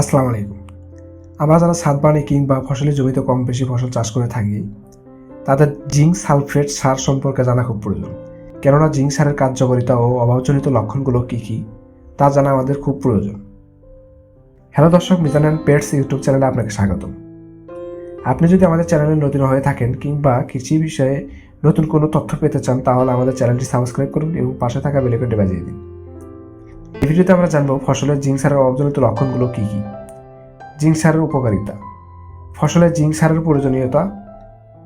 আসসালামু আলাইকুম। আমরা যারা ছাদ কিংবা ফসলের জমিতে কম বেশি ফসল চাষ করে থাকি, তাদের জিঙ্ক সালফেট সার সম্পর্কে জানা খুব প্রয়োজন। কেননা জিঙ্ক সারের কার্যকারিতা ও অভাবজনিত লক্ষণগুলো কী কী, তা জানা আমাদের খুব প্রয়োজন। হ্যালো দর্শক মিজান পেটস ইউটিউব চ্যানেলে আপনাকে স্বাগতম। আপনি যদি আমাদের চ্যানেলে নতুন হয়ে থাকেন কিংবা কৃষি বিষয়ে নতুন কোনো তথ্য পেতে চান, তাহলে আমাদের চ্যানেলটি সাবস্ক্রাইব করুন এবং পাশে থাকা বেলেকনটি বাজিয়ে দিন। এই ভিডিওতে আমরা জানব ফসলের জিঙ্ক সারের অবজনিত লক্ষণগুলো কী কী? জিঙ্ক সারের উপকারিতা। ফসলের জিঙ্ক সারের প্রয়োজনীয়তা,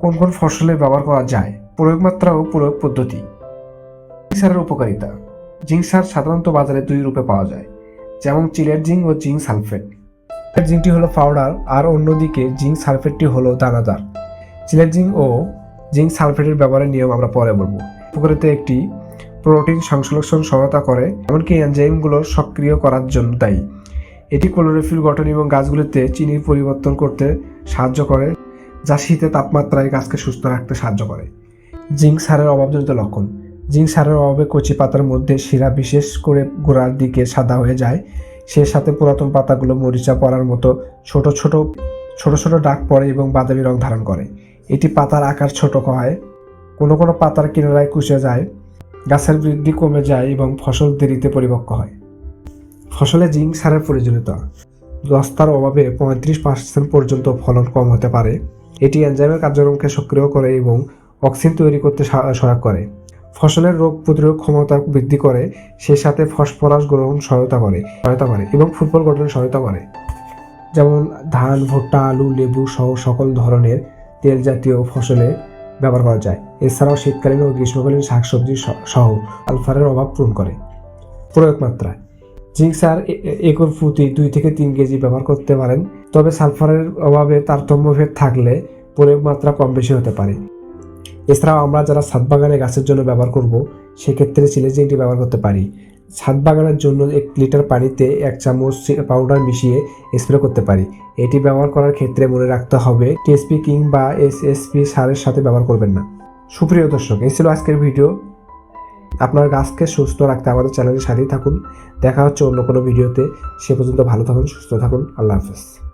কোন কোন ফসলে ব্যবহার করা যায় প্রয়োগ মাত্রা ও প্রয়োগ পদ্ধতি। জিঙ্ক সারের উপকারিতা। জিঙ্ক সার সাধারণত বাজারে দুই রূপে পাওয়া যায়, যেমন চিলের জিঙ্ক ও জিঙ্ক সালফেট। জিঙ্কটি হলো পাউডার, আর অন্যদিকে জিঙ্ক সালফেটটি হলো দানাদার। চিলের জিঙ্ক ও জিঙ্ক সালফেটের ব্যবহারের নিয়ম আমরা পরে বলব। উপকারিতা একটি প্রোটিন সংশ্লেষণ সহায়তা করে, এমনকি এনজাইমগুলো সক্রিয় করার জন্য দায়ী। এটি ক্লোরোফিল গঠন এবং গাছগুলিতে চিনির পরিবর্তন করতে সাহায্য করে, যা শীতে তাপমাত্রায় গাছকে সুস্থ রাখতে সাহায্য করে। জিঙ্ক সারের অভাবজনিত লক্ষণ। জিঙ্ক সারের অভাবে কচি পাতার মধ্যে শিরা বিশেষ করে গোড়ার দিকে সাদা হয়ে যায়। সে সাথে পুরাতন পাতাগুলো মরিচা পড়ার মতো ছোট ছোট ছোট ছোট ডাক পড়ে এবং বাদামি রং ধারণ করে। এটি পাতার আকার ছোট হয়। কোনো কোনো পাতার কিনারায় কুচে যায়। গাছের বৃদ্ধি কমে যায় এবং ফসল দেরিতে পরিপক্ক হয়। ফসলে জিঙ্ক সারের প্রয়োজনীয়তা। দস্তার অভাবে পঁয়ত্রিশ পার্সেন্ট পর্যন্ত ফলন কম হতে পারে। এটি এনজাইমের কার্যক্রমকে সক্রিয় করে এবং অক্সিজেন তৈরি করতে সহায়ক করে। ফসলের রোগ প্রতিরোধ ক্ষমতা বৃদ্ধি করে, সেই সাথে ফসফরাস গ্রহণ সহায়তা করে সহায়তা করে এবং ফুটবল গঠনে সহায়তা করে। যেমন ধান, ভুট্টা, আলু, লেবু সহ সকল ধরনের তেল জাতীয় ফসলে ব্যবহার করা যায়। এছাড়াও শীতকালীন ও গ্রীষ্মকালীন শাকসবজি সহ আলফারের অভাব পূরণ করে। প্রয়োগ মাত্রা জিঙ্ক সার একর প্রতি দুই থেকে তিন কেজি ব্যবহার করতে পারেন, তবে সালফারের অভাবে তারতম্যভেদ থাকলে প্রয়োগ মাত্রা কম বেশি হতে পারে। এছাড়াও আমরা যারা ছাদ বাগানে গাছের জন্য ব্যবহার করব, সেক্ষেত্রে চিলে জিঙ্কটি ব্যবহার করতে পারি। ছাদ বাগানের জন্য এক লিটার পানিতে এক চামচ পাউডার মিশিয়ে স্প্রে করতে পারি। এটি ব্যবহার করার ক্ষেত্রে মনে রাখতে হবে টিএসপি কিং কিংবা এসএসপি সারের সাথে ব্যবহার করবেন না। সুপ্রিয় দর্শক, এই ছিল আজকের ভিডিও। আপনার গাছকে সুস্থ রাখতে আমাদের চ্যানেলের সাথেই থাকুন। দেখা হচ্ছে অন্য কোনো ভিডিওতে। সে পর্যন্ত ভালো থাকুন, সুস্থ থাকুন। আল্লাহ হাফেজ।